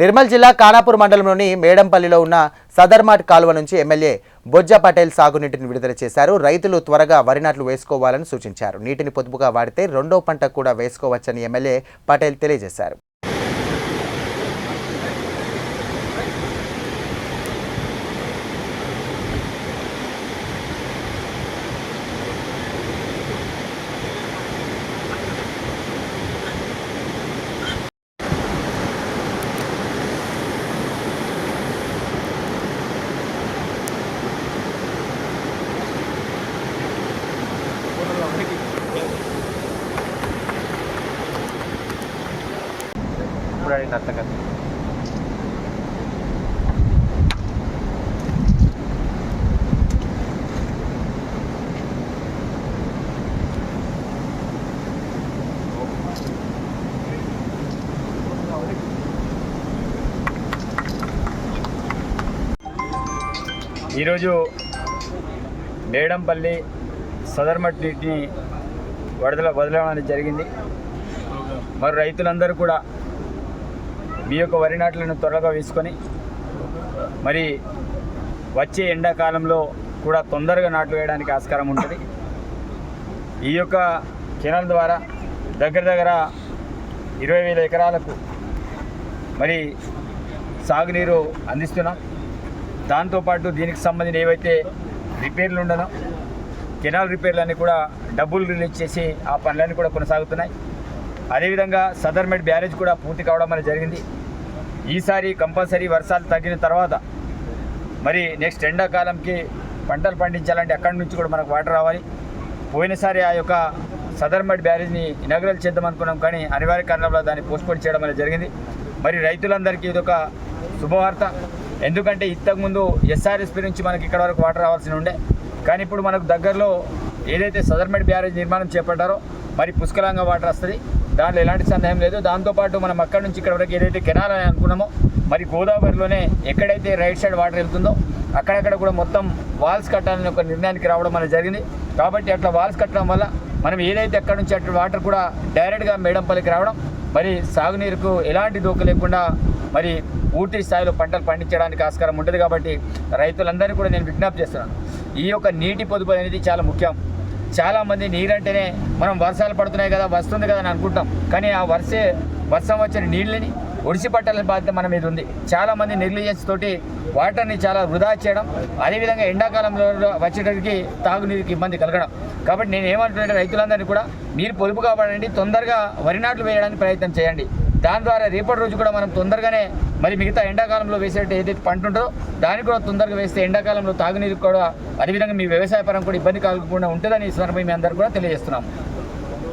నిర్మల్ జిల్లా కానాపూర్ మండలంలోని మేడంపల్లిలో ఉన్న సదర్మాట్ కాలువ నుంచి ఎమ్మెల్యే బొజ్జ పటేల్ సాగునీటిని విడుదల చేశారు. రైతులు త్వరగా వరి నాట్లు వేసుకోవాలని సూచించారు. నీటిని పొదుపుగా వాడితే రెండో పంట కూడా వేసుకోవచ్చని ఎమ్మెల్యే పటేల్ తెలియజేశారు. ఈరోజు మేడంపల్లి సదర్మట్ నీటిని వడదల వదలడం అనేది జరిగింది. మరి రైతులందరూ కూడా మీ యొక్క వరి నాట్లను త్వరగా వేసుకొని మరి వచ్చే ఎండాకాలంలో కూడా తొందరగా నాట్లు వేయడానికి ఆస్కారం ఉంటుంది. ఈ యొక్క కెనాల్ ద్వారా దగ్గర దగ్గర ఇరవై వేల ఎకరాలకు మరి సాగునీరు అందిస్తున్నాం. దాంతోపాటు దీనికి సంబంధించిన ఏవైతే రిపేర్లు ఉండనో కెనాల్ రిపేర్లన్నీ కూడా డబ్బులు రిలీజ్ చేసి ఆ పనులన్నీ కూడా కొనసాగుతున్నాయి. అదేవిధంగా సదర్మెడ్ బ్యారేజ్ కూడా పూర్తి కావడం అనేది జరిగింది. ఈసారి కంపల్సరీ వర్షాలు తగ్గిన తర్వాత మరి నెక్స్ట్ ఎండాకాలంకి పంటలు పండించాలంటే అక్కడి నుంచి కూడా మనకు వాటర్ రావాలి. పోయినసారి ఆ యొక్క సదర్మడ్ బ్యారేజ్ని ఇనాగ్రల్ చేద్దాం అనుకున్నాం కానీ అనివార్య కారణంలో దాన్ని పోస్ట్పోన్ చేయడం అనేది జరిగింది. మరి రైతులందరికీ ఇదొక శుభవార్త. ఎందుకంటే ఇంతకుముందు ఎస్ఆర్ఎస్పి నుంచి మనకి ఇక్కడ వరకు వాటర్ రావాల్సి ఉండే. కానీ ఇప్పుడు మనకు దగ్గరలో ఏదైతే సదర్మెడ్ బ్యారేజ్ నిర్మాణం చేపట్టారో మరి పుష్కలంగా వాటర్ వస్తుంది. దాంట్లో ఎలాంటి సందేహం లేదు. దాంతోపాటు మనం అక్కడ నుంచి ఇక్కడ వరకు ఏదైతే కెనాల్ అని అనుకున్నామో మరి గోదావరిలోనే ఎక్కడైతే రైట్ సైడ్ వాటర్ వెళ్తుందో అక్కడక్కడ కూడా మొత్తం వాల్స్ కట్టాలని ఒక నిర్ణయానికి రావడం అనేది జరిగింది. కాబట్టి అట్లా వాల్స్ కట్టడం వల్ల మనం ఏదైతే అక్కడ నుంచి అట్లా వాటర్ కూడా డైరెక్ట్గా మేడంపల్లికి రావడం మరి సాగునీరుకు ఎలాంటి దోక లేకుండా మరి పూర్తి స్థాయిలో పంటలు పండించడానికి ఆస్కారం ఉంటుంది. కాబట్టి రైతులందరినీ కూడా నేను విజ్ఞప్తి చేస్తున్నాను. ఈ యొక్క నీటి పొదుపు అనేది చాలా ముఖ్యం. చాలామంది నీరంటేనే మనం వర్షాలు పడుతున్నాయి కదా వస్తుంది కదా అని అనుకుంటాం. కానీ ఆ వర్షే వర్షం వచ్చిన నీళ్ళని ఒడిసి పట్టాలని బాధ్యత మన మీద ఉంది. చాలామంది నెగ్లిజెన్స్ తోటి వాటర్ని చాలా వృధా చేయడం అదేవిధంగా ఎండాకాలంలో వచ్చేటప్పటికి తాగునీరుకి ఇబ్బంది కలగడం. కాబట్టి నేను ఏమంటున్నాను రైతులందరినీ కూడా మీరు పొదుపు కాపాడండి తొందరగా వరి నాట్లు వేయడానికి ప్రయత్నం చేయండి. దాని ద్వారా రేపటి రోజు కూడా మనం తొందరగానే మరి మిగతా ఎండాకాలంలో వేసేటట్టు ఏదైతే పంట ఉంటుందో దాన్ని కూడా తొందరగా వేస్తే ఎండాకాలంలో తాగునీరు కూడా అదేవిధంగా మీ వ్యవసాయ పరం కూడా ఇబ్బంది కలగకుండా ఉంటుందని ఈ సందర్భంగా మీ అందరికీ కూడా తెలియజేస్తున్నాము